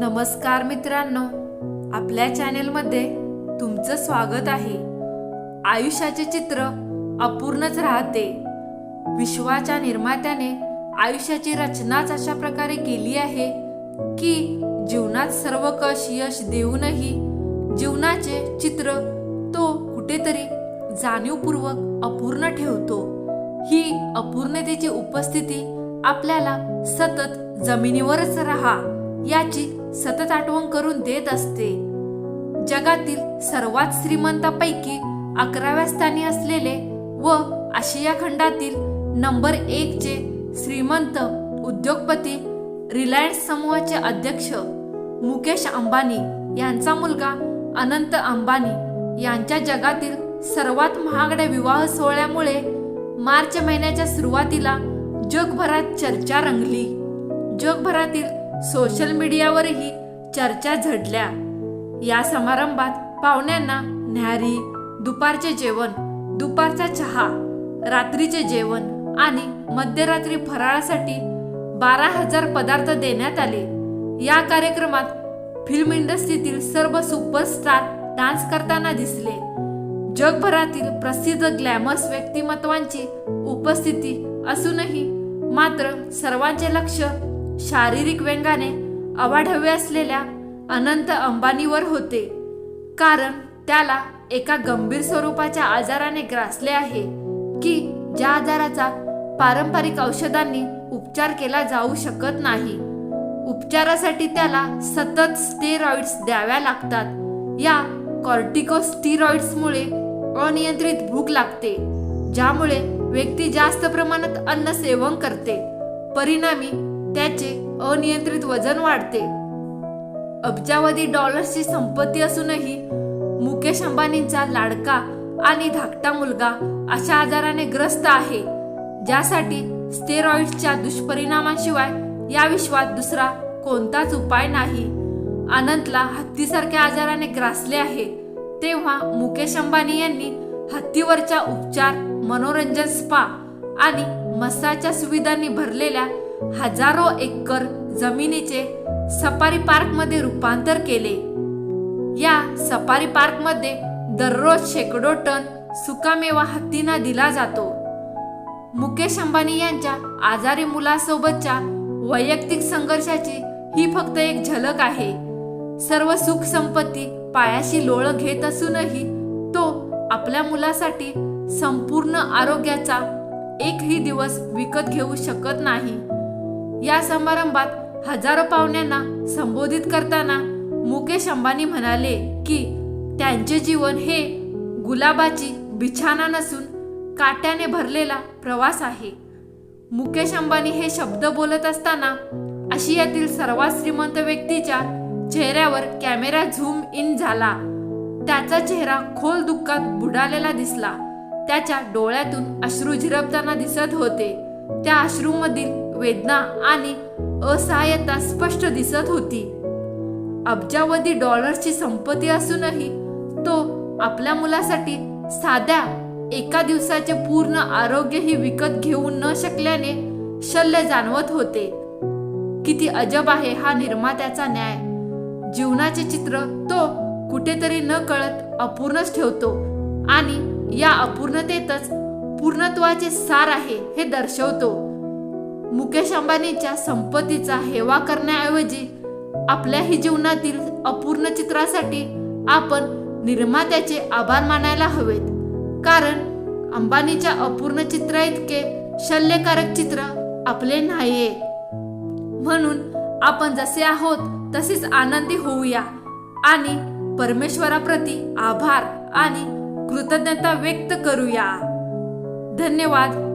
नमस्कार मित्रांनो आपल्या चॅनेलमध्ये तुमचं स्वागत आहे. आयुष्याचे चित्र अपूर्णच राहते. विश्वाच्या निर्मात्याने आयुष्याची रचनाच अशा प्रकारे केली आहे की जीवनात सर्व कश यश देऊनही जीवनाचे चित्र तो कुठेतरी जाणीवपूर्वक अपूर्ण ठेवतो. ही अपूर्णतेची उपस्थिती आपल्याला सतत जमिनीवरच राहा याची सतत आठवण करून देत असते. जगातील सर्वात श्रीमंतापैकी अकराव्या स्थानी असलेले व आशिया खंडातील नंबर एक चे श्रीमंत उद्योगपती रिलायन्स समूहाचे अध्यक्ष मुकेश अंबानी यांचा मुलगा अनंत अंबानी यांच्या जगातील सर्वात महागड्या विवाह सोहळ्यामुळे मार्च महिन्याच्या सुरुवातीला जगभरात चर्चा रंगली. जगभरातील सोशल मीडियावरही चर्चा झडल्या या समारंभात पाहुण्यांना न्याहारी दुपारचे जेवण दुपारचा चहा रात्रीचे जेवण आणि मध्यरात्री फराळासाठी बारा हजार पदार्थ देण्यात आले. या कार्यक्रमात फिल्म इंडस्ट्रीतील सर्व सुपरस्टार डान्स करताना दिसले. जगभरातील प्रसिद्ध ग्लॅमस व्यक्तिमत्वांची उपस्थिती असूनही मात्र सर्वांचे लक्ष शारीरिक व्यंगाने अवाढव्य असलेल्या अनंत अंबानीवर होते. कारण त्याला एका गंभीर स्वरूपाच्या आजाराने ग्रासले आहे की ज्या आजाराचा पारंपरिक औषधांनी उपचार केला जाऊ शकत नाही. उपचारासाठी त्याला सतत स्टेरॉइड्स द्याव्या लागतात. या कॉर्टिकोस्टिरॉइड्समुळे अनियंत्रित भूक लागते ज्यामुळे व्यक्ती जास्त प्रमाणात अन्न सेवन करते. परिणामी त्याचे अनियंत्रित वजन वाढते. अब्जावधी डॉलर्सची संपत्ती असूनही मुकेश अंबानींचा लाडका आणि धाकटा मुलगा अशा आजाराने ग्रस्त आहे ज्यासाठी स्टेरॉइडच्या दुष्परिणामांशिवाय या विश्वात दुसरा कोणताच उपाय नाही. अनंतला हत्तीसारख्या आजाराने ग्रासले आहे तेव्हा मुकेश अंबानी यांनी हत्तीवरच्या उपचार मनोरंजन स्पा आणि मसाजच्या सुविधांनी भरलेल्या हजारो एकर जमिनीचे सफारी पार्कमध्ये रूपांतर केले. या सफारी पार्कमध्ये दररोज शेकडो टन सुकामेवा हत्तींना दिला जातो. मुकेश अंबानी यांच्या आजारी मुलासोबतच्या वैयक्तिक संघर्षाची ही फक्त एक झलक आहे. सर्व सुख संपत्ती पायाशी लोळ घेत असूनही तो आपल्या मुलासाठी संपूर्ण आरोग्याचा एकही दिवस विकत घेऊ शकत नाही. या समारंभात हजारो पाहुण्यांना संबोधित करताना मुकेश अंबानी म्हणाले की त्यांचे जीवन हे गुलाबाची बिछाना नसून काट्याने भरलेला प्रवास आहे. मुकेश अंबानी हे शब्द बोलत असताना आशियातील सर्वात श्रीमंत व्यक्तीच्या चेहऱ्यावर कॅमेरा झूम इन झाला. त्याचा चेहरा खोल दुःखात बुडालेला दिसला. त्याच्या डोळ्यातून अश्रू झिरपताना दिसत होते. त्या अश्रूमधील वेदना आणि असहाय्यता स्पष्ट दिसत होती. अब्जावधी डॉलर्सची संपत्ती असूनही तो आपल्या मुलासाठी साध्या एका दिवसाचे पूर्ण आरोग्यही विकत घेऊ न शकल्याने शल्य जाणवत होते. किती अजब आहे हा निर्मात्याचा न्याय. जीवनाचे चित्र तो कुठेतरी न कळत अपूर्णच ठेवतो आणि या अपूर्णतेतच पूर्णत्वाचे सार आहे हे दर्शवतो. मुकेश अंबानीच्या संपत्तीचा हेवा करण्याऐवजी आपल्याही जीवनातील अपूर्ण चित्रासाठी आपण निर्मात्याचे आभार मानायला हवेत. कारण अंबानीच्या अपूर्ण चित्रा इतके शल्यकारक चित्र आपले नाहीये. म्हणून आपण जसे आहोत तसेच आनंदी होऊया. आणि परमेश्वराप्रती आभार आणि कृतज्ञता व्यक्त करूया. धन्यवाद.